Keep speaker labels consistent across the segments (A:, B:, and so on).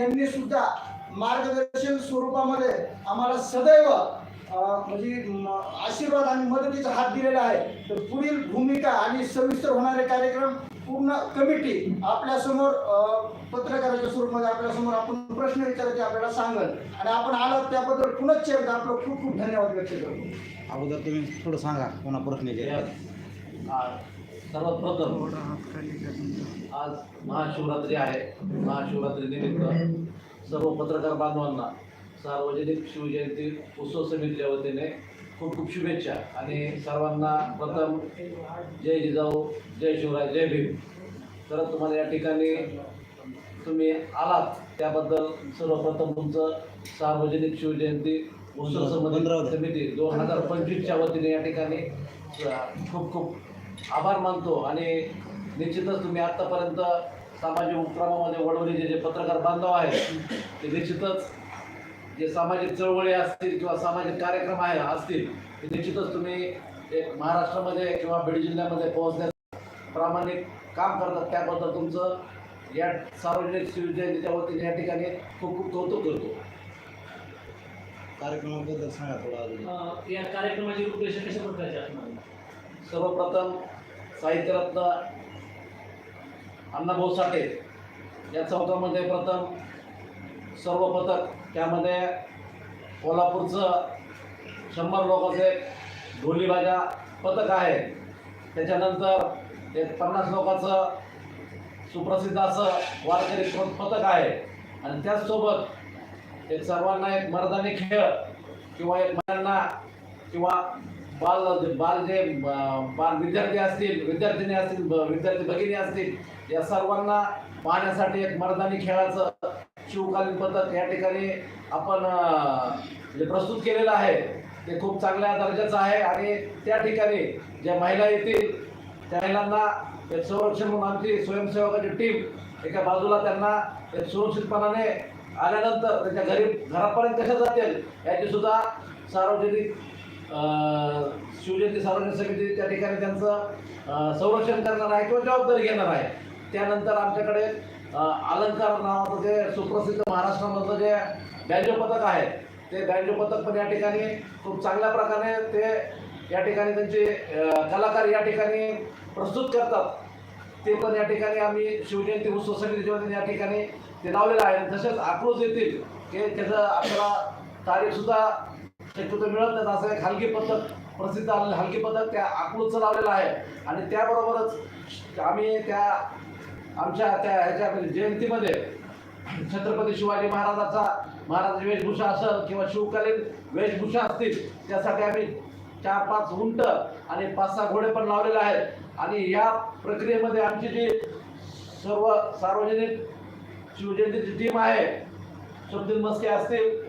A: यांनी सुद्धा मार्गदर्शन स्वरूपामध्ये आम्हाला सदैव म्हणजे आशीर्वाद आणि मदतीचा हात दिलेला आहे. तर पुढील भूमिका आणि सविस्तर होणारे कार्यक्रम पूर्ण कमिटी आपल्यासमोर पत्रकाराच्या स्वरूपामध्ये आपल्यासमोर आपण प्रश्न विचारायचे आपल्याला सांगल. आणि आपण आलात त्याबद्दल पुनश्च एकदा आपलं खूप खूप धन्यवाद व्यक्त करतो.
B: अगोदर तुम्ही थोडं सांगा पुन्हा प्रश्न
C: आज सर्वप्रथम आज महाशिवरात्री आहे. महाशिवरात्री निमित्त सर्व पत्रकार बांधवांना सार्वजनिक शिवजयंती उत्सव समितीच्या वतीने खूप खूप शुभेच्छा. आणि सर्वांना प्रथम जय जिजाऊ जय शिवराय जय भीम. तर तुम्हाला या ठिकाणी तुम्ही आलात त्याबद्दल सर्वप्रथम तुमचं सार्वजनिक शिवजयंती उत्सव समिती समिती दोन हजार पंचवीसच्या वतीने या ठिकाणी खूप खूप आभार मानतो आणि निश्चितच तुम्ही आत्तापर्यंत सामाजिक उपक्रमामध्ये वडवलेले जे पत्रकार बांधव आहेत ते निश्चितच जे सामाजिक चळवळी असतील किंवा सामाजिक कार्यक्रम आहे असतील ते निश्चितच तुम्ही एक महाराष्ट्रामध्ये किंवा बीड जिल्ह्यामध्ये पोहोचण्यास प्रामाणिक काम करतात. त्याबद्दल तुमचं या सार्वजनिक शिवजयंतीच्या वतीने या ठिकाणी खूप खूप कौतुक करतो.
B: कार्यक्रमाबद्दल सांगा थोडं
D: या कार्यक्रमाची रूपरेषा कशा प्रकारची असणार?
C: सर्वप्रथम साहित्यरत्न अण्णाभाऊ साठे या चौकामध्ये म्हणजे प्रथम सर्व पथक. त्यामध्ये कोल्हापूरचं शंभर लोकांचे ढोलीबाजा पथक आहे. त्याच्यानंतर एक पन्नास लोकांचं सुप्रसिद्ध असं वारकरी पथक आहे. आणि त्याचसोबत एक सर्वांना एक मर्दानी खेळ किंवा एक महिलांना किंवा बाल बाल जे बाल विद्यार्थी असतील विद्यार्थिनी असतील विद्यार्थी भगिनी असतील या सर्वांना पाहण्यासाठी एक मर्दानी खेळाचं शिवकालीन पद्धत या ठिकाणी आपण जे प्रस्तुत केलेलं आहे ते खूप चांगल्या दर्जाचं आहे. आणि त्या ठिकाणी ज्या महिला येतील त्या महिलांना संरक्षण म्हणून आमची स्वयंसेवकाची टीम एका बाजूला त्यांना सुरक्षितपणाने आल्यानंतर त्यांच्या घरी घरापर्यंत कशा जातील याची सुद्धा सार्वजनिक शिवजयंती सार्वजनिक समिती त्या ठिकाणी त्यांचं संरक्षण करणार आहे किंवा जबाबदारी घेणार आहे. त्यानंतर आमच्याकडे अलंकार नावाचं जे सुप्रसिद्ध महाराष्ट्रामधलं जे बँजो पथक आहे ते बँजो पथक पण या ठिकाणी खूप चांगल्या प्रकारे ते या ठिकाणी त्यांचे कलाकार या ठिकाणी प्रस्तुत करतात. ते पण या ठिकाणी आम्ही शिवजयंती उत्सव समितीच्या या ठिकाणी ते लावलेलं आहे. तसेच आक्रोश येतील की त्याचं आपल्याला तारीखसुद्धा ते शक्यतो मिळत नाही असं एक हलकी पद्धत प्रसिद्ध आलेलं हलकी पद्धत त्या अकलूजचं लावलेलं आहे. आणि त्याबरोबरच आम्ही त्या आमच्या त्या ह्याच्या जयंतीमध्ये छत्रपती शिवाजी महाराजाचा महाराज वेशभूषा असेल किंवा शिवकालीन वेशभूषा असतील त्यासाठी आम्ही चार पाच उंट आणि पाच सहा घोडे पण लावलेले आहेत. आणि या प्रक्रियेमध्ये आमची जी सर्व सार्वजनिक शिवजयंतीची टीम आहे सुद्दीन मस्के असतील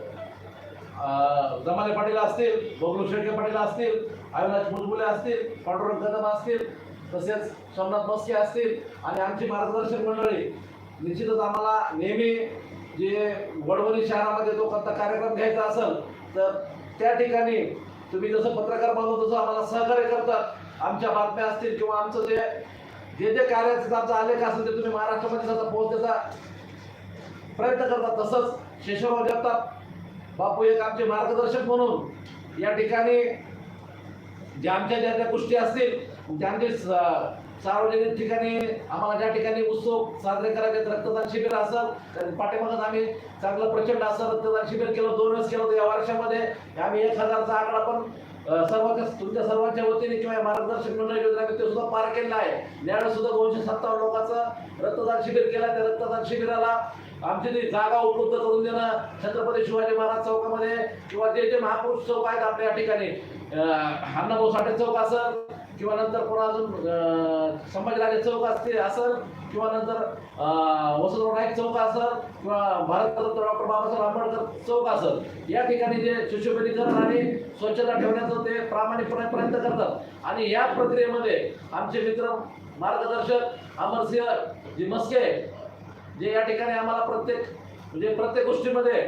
C: जमाले पाटील असतील बबलू शेळके पाटील असतील अविनाश मुजबुले असतील पांडुरंग कदम असतील तसेच सोमनाथ मस्के असतील आणि आमची मार्गदर्शक मंडळी. निश्चितच आम्हाला नेहमी जे वडवणी शहरामध्ये जो कोणता कार्यक्रम घ्यायचा असेल तर त्या ठिकाणी तुम्ही जसं पत्रकार बनवतो तसं आम्हाला सहकार्य करतात. आमच्या बातम्या असतील किंवा आमचं जे जे जे कार्याचा आमचा आलेख असेल ते तुम्ही महाराष्ट्रामध्ये सुद्धा पोहोचण्याचा प्रयत्न करतात. तसंच शेषराव जगताप बापू एक आमचे मार्गदर्शक म्हणून या ठिकाणी ज्या आमच्या ज्या त्या गोष्टी असतील त्यांचे स- सार्वजनिक ठिकाणी आम्हाला ज्या ठिकाणी उत्सव साजरे करायचे रक्तदान शिबिर असेल तर पाठीमागच आम्ही चांगलं प्रचंड असं रक्तदान शिबिर केलं दोन वेळेस केलं या वर्षामध्ये. आम्ही एक हजारचा आकडा पण सर्वांच्या तुमच्या सर्वांच्या वतीने किंवा या मार्गदर्शक मंडळ योजना ते सुद्धा पार केलेलं आहे. यावेळेस सुद्धा दोनशे सत्तावन्न लोकांचं रक्तदान शिबिर केला त्या रक्तदान शिबिराला आमची ती जागा उपलब्ध करून देणं छत्रपती शिवाजी महाराज चौकामध्ये किंवा जे जे महापुरुष चौक आहेत आपल्या या ठिकाणी अण्णाभाऊ साठे चौक असेल किंवा नंतर पुन्हा अजून संभाजीराजे चौक असते असेल किंवा नंतर वसंतराव नाईक चौक असेल किंवा भारतरत्न डॉक्टर बाबासाहेब आंबेडकर चौक असेल या ठिकाणी जे सुशोभीकरण आणि स्वच्छता ठेवण्याचं ते प्रामाणिकपणे प्रयत्न करतात. आणि या प्रक्रियेमध्ये आमचे मित्र मार्गदर्शक अमरसिंह जी मस्के जे या ठिकाणी आम्हाला प्रत्येक म्हणजे प्रत्येक गोष्टीमध्ये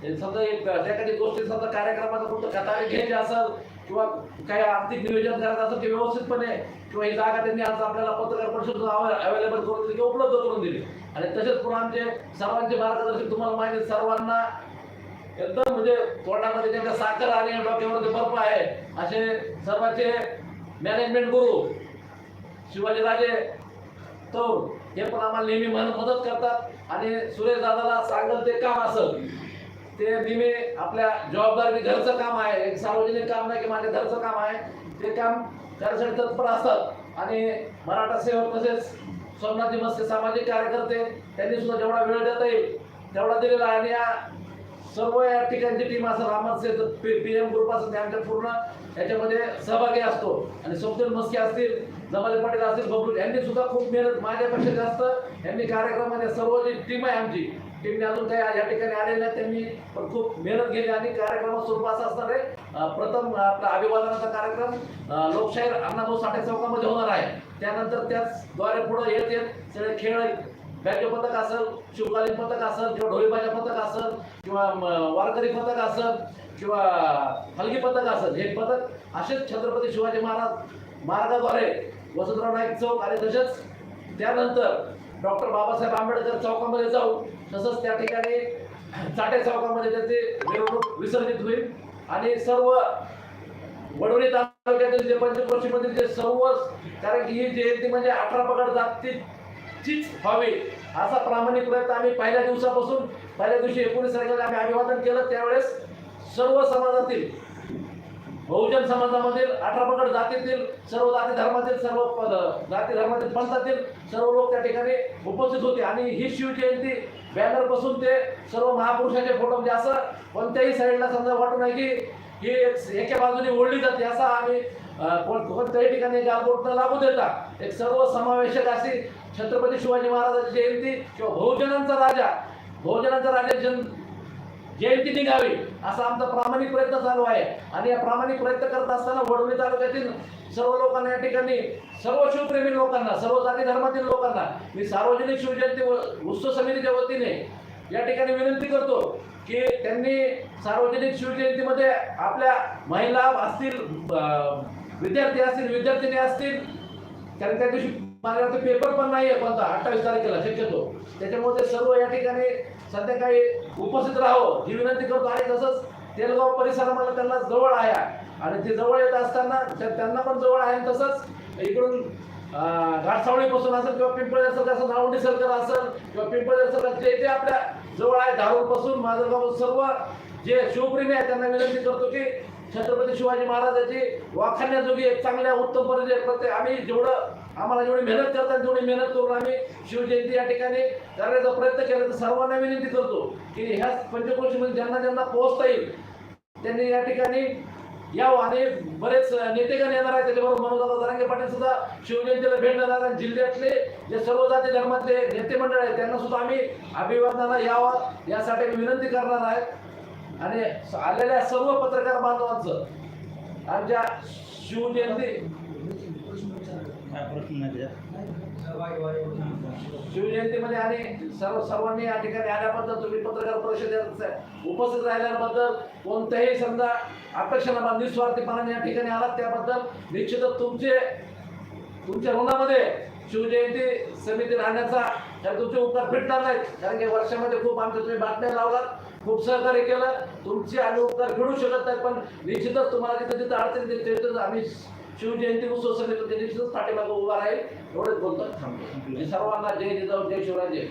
C: म्हणजे समजा एक एखादी गोष्टी समजा कार्यक्रमाचा कुठं कथा घ्यायची असेल किंवा काही आर्थिक नियोजन करायचं असेल ते व्यवस्थितपणे किंवा ही जागा त्यांनी आज आपल्याला पत्रकार परिषद अवेलेबल करून दिली किंवा उपलब्ध करून दिली. आणि तसेच पुन्हा आमचे सर्वांचे मार्गदर्शक तुम्हाला माहिती सर्वांना एकदम म्हणजे तोंडामध्ये त्यांच्या साखर आणि डोक्यावरती बर्फ आहे असे सर्वांचे मॅनेजमेंट गुरु शिवाजीराजे तो हे पण आम्हाला नेहमी मदत करतात. आणि सुरेश दादाला सांगत ते काम असं ते नेहमी आपल्या जबाबदारी घरचं काम आहे. एक सार्वजनिक काम नाही की माझ्या घरचं काम आहे. ते काम करण्यासाठी तत्पर असतात. आणि मराठा सेवक तसेच सोमनाथी मस्ते सामाजिक कार्यकर्ते त्यांनी सुद्धा जेवढा वेळ देता येईल तेवढा दिलेला आहे. आणि या सर्व या ठिकाणची टीम असेल रामत पी पी एम ग्रुप असेल त्यांच्या पूर्ण याच्यामध्ये सहभागी असतो. आणि स्वप्नील मस्के असतील जमाले पाटील असतील बबलू यांनी सुद्धा खूप मेहनत माझ्यापेक्षा जास्त यांनी कार्यक्रमामध्ये सर्व जी टीम आहे आमची टीमने अजून काही या ठिकाणी आलेले नाही त्यांनी पण खूप मेहनत केली आणि कार्यक्रमात स्वरूपाचा असणार आहे प्रथम आपला अभिवादनाचा कार्यक्रम लोकशाहीर अण्णाभाऊ साठे चौकामध्ये होणार आहे. त्यानंतर त्याचद्वारे पुढे येत येत सगळे खेळ बँके पथक असेल शिवकालीन पथक असेल किंवा ढोलीबाजा पथक असेल किंवा वारकरी पथक असेल किंवा हलगी पथक असेल हे पथक असेच छत्रपती शिवाजी महाराज मार्गाद्वारे वसंतराव नाईक चौक आणि तसेच त्यानंतर डॉक्टर बाबासाहेब आंबेडकर चौकामध्ये जाऊ तसंच त्या ठिकाणी चाटे चौकामध्ये त्याचे मिरवणूक विसर्जित होईल. आणि सर्व वडोली तालुक्यातील जे पंचक्रोशीमधील जे सर्व कारण की ही जयंती म्हणजे अठरा पगड जातीचीच व्हावी असा प्रामाणिक प्रयत्न आम्ही पहिल्या दिवसापासून पहिल्या दिवशी एकोणीस तारखेला आम्ही अभिवादन केलं. त्यावेळेस सर्व समाजातील बहुजन समाजामधील अठरा पगड जातीतील सर्व जाती धर्मातील सर्व जाती धर्मातील पंथातील सर्व लोक त्या ठिकाणी उपस्थित होते. आणि ही शिवजयंती बॅनर बसून ते सर्व महापुरुषाचे फोटो म्हणजे असं कोणत्याही साईडला समजा वाटू नाही की ही एका बाजूने ओढली जाते असा आम्ही कोण- कोणत्याही ठिकाणी गालबोट लागू देता. एक सर्व समावेशक अशी छत्रपती शिवाजी महाराजांची जयंती किंवा बहुजनांचा राजा बहुजनांचा राजा जन जयंती निघावी असा आमचा प्रामाणिक प्रयत्न चालू आहे. आणि या प्रामाणिक प्रयत्न करत असताना वडोली तालुक्यातील सर्व लोकांना या ठिकाणी सर्व शिवप्रेमी लोकांना सर्व जाती धर्मातील लोकांना मी सार्वजनिक शिवजयंती व- उत्सव समितीच्या वतीने या ठिकाणी विनंती करतो की त्यांनी सार्वजनिक शिवजयंतीमध्ये आपल्या महिला असतील विद्यार्थी असतील विद्यार्थिनी असतील कारण त्या दिवशी माझ्या पेपर पण नाही आहे कोणता अठ्ठावीस तारखेला शक्यतो. त्याच्यामुळे सर्व या ठिकाणी संध्याकाळी उपस्थित राहावं ही विनंती करतो आणि तसंच तेलगाव परिसरामध्ये त्यांना जवळ आहे. आणि ते जवळ येत असताना त्यांना पण जवळ आहे तसंच इकडून अं, घाटसावळीपासून असेल किंवा पिंपळेर सरकार असेल रावंडी सरकार असेल किंवा पिंपळेर सरकार जे ते आपल्या जवळ आहे धारूरपासून माझं सर्व जे शिवप्रेमी आहेत त्यांना विनंती करतो की छत्रपती शिवाजी महाराजाची वाखाण्याजोगी एक चांगल्या उत्तम पर्याय प्रत्येक आम्ही जेवढं आम्हाला जेवढी मेहनत करतात तेवढी मेहनत करून आम्ही शिवजयंती या ठिकाणी करण्याचा प्रयत्न केला तर सर्वांना विनंती करतो की ह्या पंचक्रोशीमध्ये ज्यांना ज्यांना पोहोचता येईल त्यांनी या ठिकाणी यावं. आणि बरेच नेतेगण येणार आहेत त्याच्याबरोबर मनोज जरांगे पाटील सुद्धा शिवजयंतीला भेट देणार आणि जिल्ह्यातले जे सर्व जाती धर्मातले नेते मंडळ आहेत त्यांना सुद्धा आम्ही अभिवादनाला यावा यासाठी विनंती करणार आहे. आणि आलेल्या सर्व पत्रकार बांधवांचं आमच्या शिवजयंती
B: काय प्रश्न नाही त्याच्यात
C: शिवजयंतीमध्ये आणि सर्व सर्वांनी या ठिकाणी आल्याबद्दल तुम्ही पत्रकार परिषदेत उपस्थित राहिल्याबद्दल कोणत्याही समजा आकर्षणा निस्वार्थीपणाने या ठिकाणी आलात त्याबद्दल निश्चितच तुमचे तुमच्या ऋणामध्ये शिवजयंती समिती राहण्याचा कारण तुमचे उपकार फिटणार नाहीत. कारण की वर्षामध्ये खूप आमच्या तुम्ही बातम्या लावलात खूप सहकार्य केलं तुमचे आम्ही उपकार फेडू शकत नाही पण निश्चितच तुम्हाला तिथे तिथं अडचणी आम्ही शिवजयंती उत्सव समिती दिवशीच पाठीमागं उभा राहील. एवढंच बोलतो म्हणजे सर्वांना जय जिजाऊ जय शिवराय जय